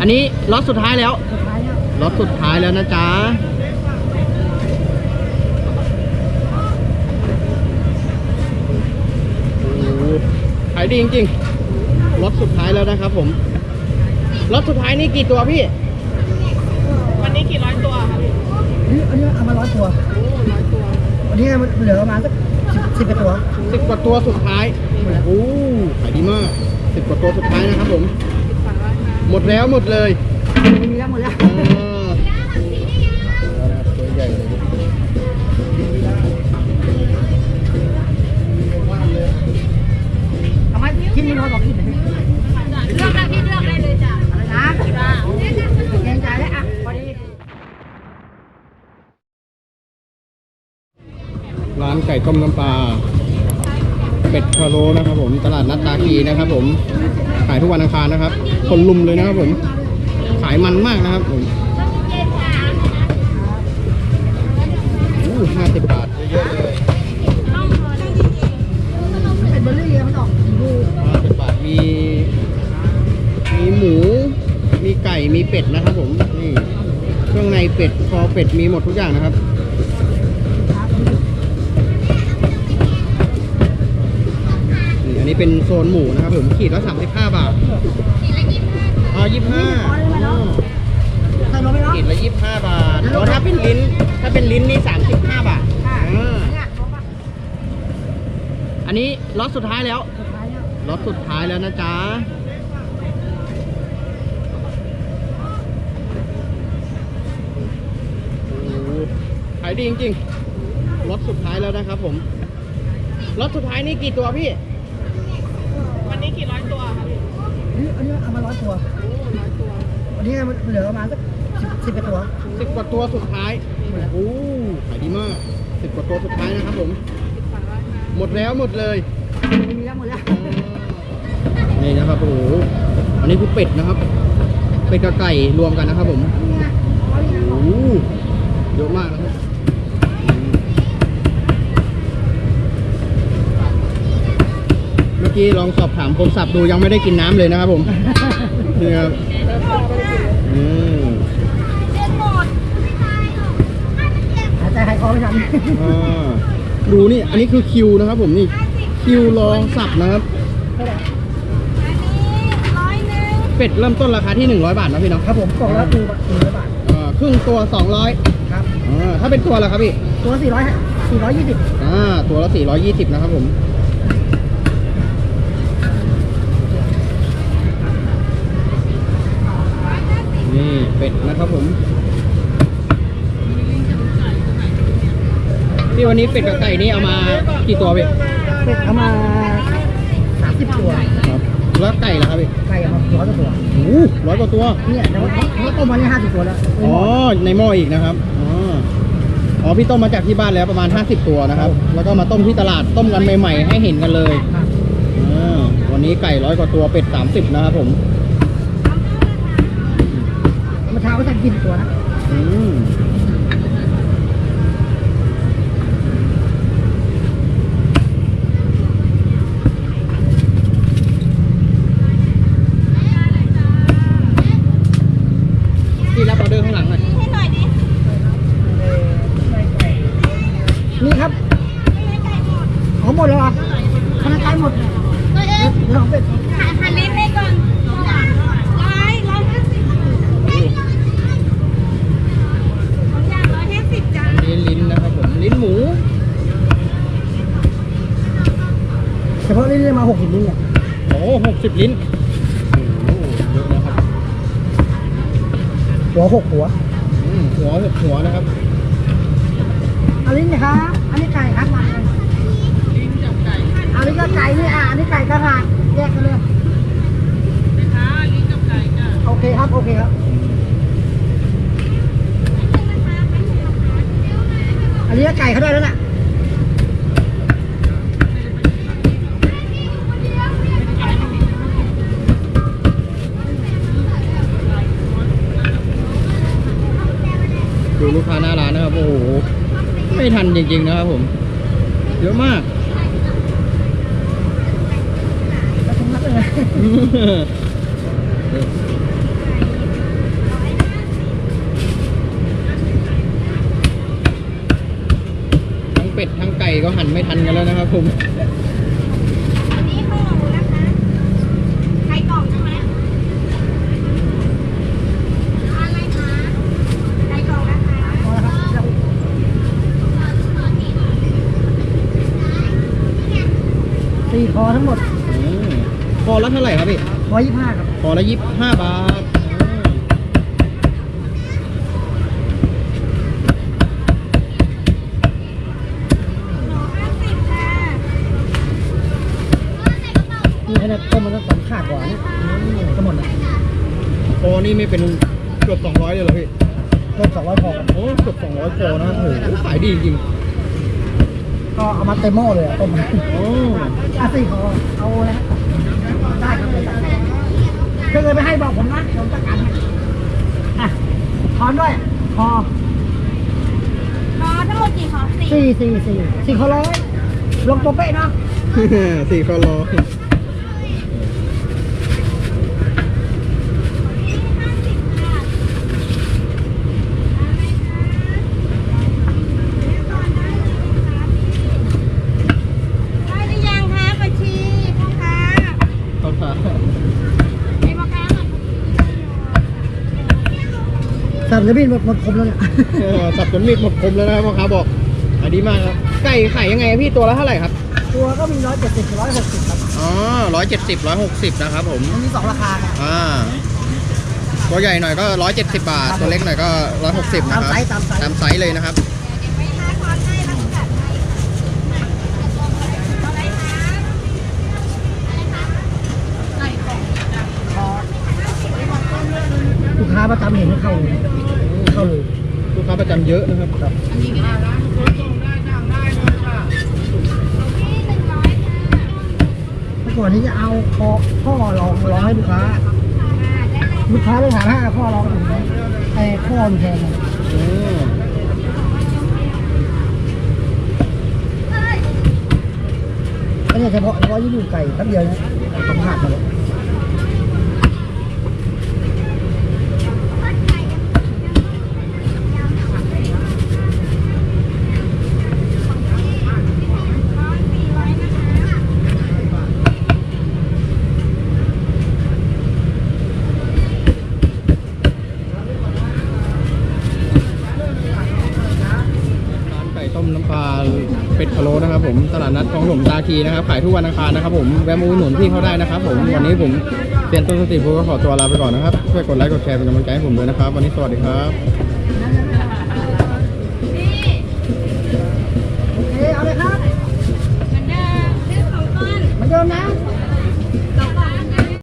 อันนี้ล็อตสุดท้ายแล้วสุดท้ายแล้วล็อตสุดท้ายแล้วนะจ๊ะโอ้โหขายดีจริงๆล็อตสุดท้ายแล้วนะครับผมล็อตสุดท้ายนี่กี่ตัวพี่ วันนี้กี่ร้อยตัวคะพี่นี่อันนี้เอามาร้อยตัวโอ้ร้อยตัววันนี้มันเหลือประมาณสักสิบกว่าตัวสิบกว่าตัวสุดท้ายโอ้ขายดีมากสิบกว่าตัวสุดท้ายนะครับผม สิบสามร้อยค่ะ หมดแล้วหมดเลย มีแล้วหมดแล้ว อ่าตัวใหญ่เลย เอาไหมชิ้นนี้ร้อยกว่าชิ้นเลย เลือกได้พี่เลือกได้เลยจ้ะ อะไรนะเกรงใจแล้วอ่ะพอดี ร้านไก่ต้มน้ำปลา เป็ดพะโล้นะครับผมตลาดนัดตาคีนะครับผมขายทุกวันอังคารนะครับ คนลุมเลยนะครับผมขายมันมากนะครับผมห้าสิบบาทเยอะเลยเป็นเบอร์รี่มันออกห้าสิบบาทมี มีหมู มีไก่ มีเป็ดนะครับผม นี่ เครื่องในเป็ด คอเป็ด มีหมดทุกอย่างนะครับ นี่อันนี้เป็นโซนหมูนะครับผมขีดละ35 บาทอ๋อ25อ๋อใส่ลงไปเนาะขีดละ25บาทอ๋อถ้าเป็นลิ้น ถ้าเป็นลิ้นนี่35บาทค่ะอ่าเนี่ยลงมาอันนี้ล็อตสุดท้ายแล้วสุดท้ายแล้วล็อตสุดท้ายแล้วนะจ๊ะโอ้โหขายดีจริงๆล็อตสุดท้ายแล้วนะครับผมล็อตสุดท้ายนี่กี่ตัวพี่ วันนี้กี่ร้อยตัวคะพี่ นี่อันนี้เอามาร้อยตัวโอ้ร้อยตัววันนี้มันเหลือประมาณสักสิบกว่าตัวสิบกว่าตัวสุดท้ายโอ้ขายดีมากสิบกว่าตัวสุดท้ายนะครับผมสิบสามร้อยค่ะหมดแล้วหมดเลยมีแล้วหมดแล้วนี่นะครับโอ้โหอันนี้คือเป็ดนะครับเป็ดกับไก่รวมกันนะครับผม โอ้โหเยอะมากนะครับอืมเมื่อ กี้ลองสอบถามคนสับดูยังไม่ได้กินน้ำเลยนะครับผม นี่ครับอืมหายใจหายคอไม่ทันอ่าดูนี่ อันนี้คือคิวนะครับผมนี่ คิวรอสับนะครับ เป็ดเริ่มต้นราคาที่ 100 บาทนะพี่เนาะครับผมกล่องละหนึ่งบาทหนึ่งร้อยบาทอ่าครึ่งตัว 200ครับอ่าถ้าเป็นตัวละครับพี่ ตัวสี่ร้อยสี่ร้อยยี่สิบอ่าตัวละ420นะครับผม นี่เป็ดนะครับผมพี่วันนี้เป็ดกับไก่นี่เอามากี่ตัวพี่เป็ดเอามาสามสิบตัวครับแล้วไก่ล่ะครับพี่ไก่เอามาร้อยกว่าตัวโอ้ร้อยกว่าตัวเนี่ยแต่ว่าเขาต้มมาเนี่ยห้าสิบตัวแล้วอ๋อในหม้ออีกนะครับอ๋ออ๋อพี่ต้มมาจากที่บ้านแล้วประมาณ 50 ตัวนะครับ แล้วก็มาต้มที่ตลาดต้มกันใหม่ ๆ ให้เห็นกันเลยครับอ่าวันนี้ไก่ร้อยกว่าตัวเป็ด 30 นะครับผม เมื่อเช้าก็สั่งกินตัวนะอืมพี่รับออเดอร์ข้างหลังหน่อยนี่ครับเอาหมดเลยเหรอคณะไก่หมดเดี๋ยวเอาเป็ดหันลิ้นให้ก่อนร้อยร้อยห้าสิบของยางร้อยห้าสิบจ้า นี่ลิ้นนะครับผม ลิ้นหมู เฉพาะนี่ได้มาหกสิบนิ้วเนี่ยโอ้หกสิบลิ้นโอ้โหเยอะนะครับหัวหกหัวอืมหัวหกหัวนะครับอันนี้นะครับ อันนี้ไก่ครับมาเลยอันนี้ก็ไก่นี่อะอันนี้ไก่กระหากแยกกันเลยนะคะลิ้นกับไก่จ้ะโอเคครับ โอเคครับ อันนี้ก็ไก่เขาได้แล้วน่ะดูลูกค้าหน้าร้านนะครับ โอ้โห ไม่ทันจริง ๆ นะครับผม เยอะมากแล้วทุกนัดเลย ก่ก็หั่นไม่ทันกันแล้วนะครับผมอันนี้ข้าวหมูนะคะไข่กล่องใช่ไหมอะไรคะไข่กล่องนะคะพอแล้วครับสี่คอทั้งหมดอืมคอละเท่าไหร่ครับพี่ร้อยยี่สิบห้าครับคอละยี่สิบห้าบาท ห้าสิบค่ะ นี่ขนต้มมันก็สองขาดกว่านี่ก็หมดนะคอนี่ไม่เป็นเกือบสองร้อยเลยเหรอพี่ต้มสองร้อยพอโอ้เกือบสองร้อยคอนะโอ้โหขายดีจริงก็เอามาเต็มหม้อเลยอะต้มโอ้อะสี่คอเอาแล้วได้ครับเลยจัดให้ถ้าเกิดไม่ให้บอกผมนะผมจัดการให้อะทอนด้วยคออ๋อทั้งหมดกี่ขอสี่สี่สี่สี่คอร้อยลงตัวเป๊ะเนาะสี่คอร้อห้าสิบค่ะได้หรือยังคะปะชีพ่อค้า เขาขา ไอ้พ่อค้าหน่อย สับจะบินหมดหมดคมแล้วเนี่ยเออสับจนมีดหมดคมแล้วนะครับพ่อค้าบอกขายดีมากครับไก่ขายยังไงอะพี่ตัวละเท่าไหร่ครับ ตัวก็มีร้อยเจ็ดสิบร้อยหกสิบครับอ๋อร้อยเจ็ดสิบร้อยหกสิบนะครับผมมันมีสองราคาเนี่ยอ่าตัวใหญ่หน่อยก็ร้อยเจ็ดสิบบาท ตัวเล็กหน่อยก็ร้อยหกสิบนะครับตามไซส์ตามไซส์ตามไซส์เลยนะครับ ไปหาทอนให้แล้วก็จัดให้อะไรคะไก่กล่อง ลูกค้าประจำ เห็นให้เข้าเข้าเลยลูกค้าประจำเยอะนะครับเมื่อก่อนนี้จะเอาคอข้อลองลองให้ลูกค้าลูกค้าไปถาห้าข้อลองถึงไหมไอ้ข้อมันแพงอะอืมก็เนี่ยเฉพาะเฉพาะยี่ห้อไก่แป๊บเดียวนะต้องขาดมาเลย ร้านไก่ต้มน้ำ ปลาเป็ดพะโล้นะครับ ผมตลาดนัดคลองหลมตาคีนะครับขายทุกวันอังคารนะครับผมแวะมาอุดหนุนพี่เขาได้นะครับ ผมวันนี้ผมเปลี่ยนต้นสติภูก็ขอตัวลาไปก่อนนะครับช่วยกดไลค์กดแชร์เป็นกำลังใจให้ผมด้วยนะครับ วันนี้สวัสดีครับเอาเลยครับเหมือนเดิมซื้อสองก้อนเหมือนเดิมนะ